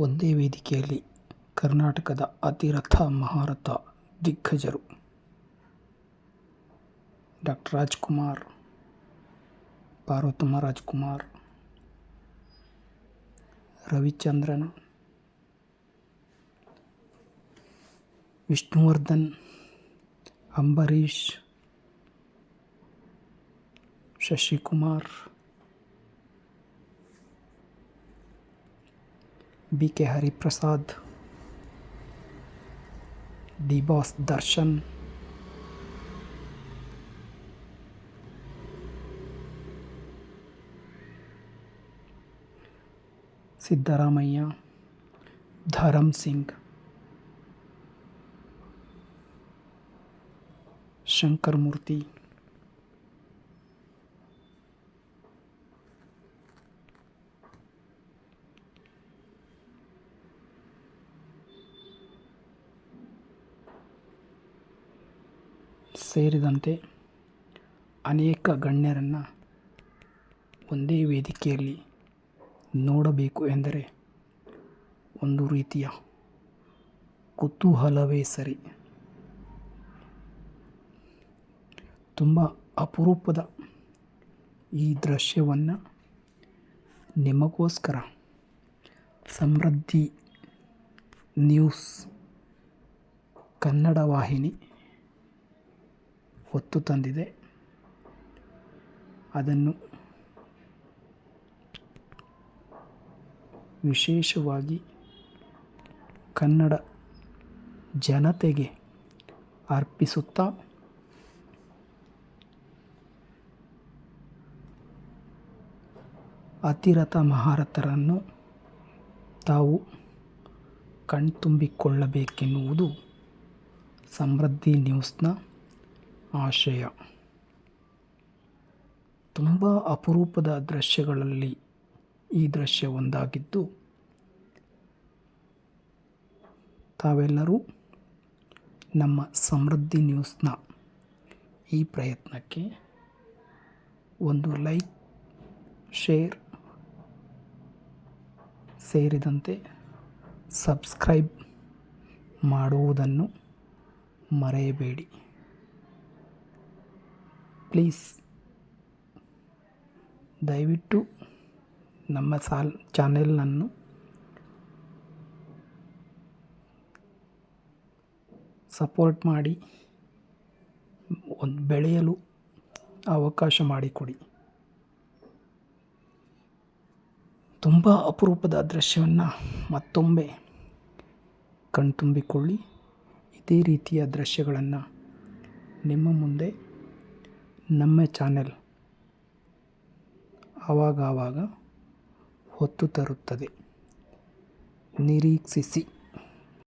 ಒಂದೇ ವೇದಿಕೆಯಲ್ಲಿ ಕರ್ನಾಟಕದ ಅತಿರಥ ಮಹಾರಥ ದಿಗ್ಗಜರು. Doctor Rajkumar Parvathamma Rajkumar Ravichandran Vishnuvardhan Ambareesh Shashikumar B K Hariprasad D boss Darshan Siddaramaiah Dharam Singh Shankar मूर्ति ಸೇರಿದಂತೆ ಅನೇಕ ಗಣ್ಯರನ್ನು ಒಂದೇ ವೇದಿಕೆಯಲ್ಲಿ ನೋಡಬೇಕು ಎಂದರೆ ಒಂದು ರೀತಿಯ ಕುತೂಹಲವೇ ಸರಿ. ತುಂಬ ಅಪರೂಪದ ಈ ದೃಶ್ಯವನ್ನು ನಿಮಗೋಸ್ಕರ ಸಮೃದ್ಧಿ ನ್ಯೂಸ್ ಕನ್ನಡ ವಾಹಿನಿ ಹೊತ್ತು ತಂದಿದೆ. ಅದನ್ನು ವಿಶೇಷವಾಗಿ ಕನ್ನಡ ಜನತೆಗೆ ಅರ್ಪಿಸುತ್ತಾ ಅತಿರಥ ಮಹಾರಥರನ್ನು ತಾವು ಕಣ್ತುಂಬಿಕೊಳ್ಳಬೇಕೆನ್ನುವುದು ಸಮೃದ್ಧಿ ನ್ಯೂಸ್ನ ಆಶಯ ತುಂಬ ಅಪರೂಪದ ದೃಶ್ಯಗಳಲ್ಲಿ ಈ ದೃಶ್ಯ ಒಂದಾಗಿದ್ದು, ತಾವೆಲ್ಲರೂ ನಮ್ಮ ಸಮೃದ್ಧಿ ನ್ಯೂಸ್ನ ಈ ಪ್ರಯತ್ನಕ್ಕೆ ಒಂದು ಲೈಕ್, ಶೇರ್ ಸೇರಿದಂತೆ ಸಬ್ಸ್ಕ್ರೈಬ್ ಮಾಡುವುದನ್ನು ಮರೆಯಬೇಡಿ. ಪ್ಲೀಸ್. ದಯವಿಟ್ಟು ನಮ್ಮ ಸಾಲ್ ಚಾನೆಲನ್ನು ಸಪೋರ್ಟ್ ಮಾಡಿ, ಒಂದು ಬೆಳೆಯಲು ಅವಕಾಶ ಮಾಡಿಕೊಡಿ. ತುಂಬ ಅಪರೂಪದ ದೃಶ್ಯವನ್ನು ಮತ್ತೊಮ್ಮೆ ಕಣ್ತುಂಬಿಕೊಳ್ಳಿ. ಇದೇ ರೀತಿಯ ದೃಶ್ಯಗಳನ್ನು ನಿಮ್ಮ ಮುಂದೆ ನಮ್ಮ ಚಾನೆಲ್ ಆವಾಗ ಆವಾಗ ಹೊತ್ತು ತರುತ್ತದೆ. ನಿರೀಕ್ಷಿಸಿ.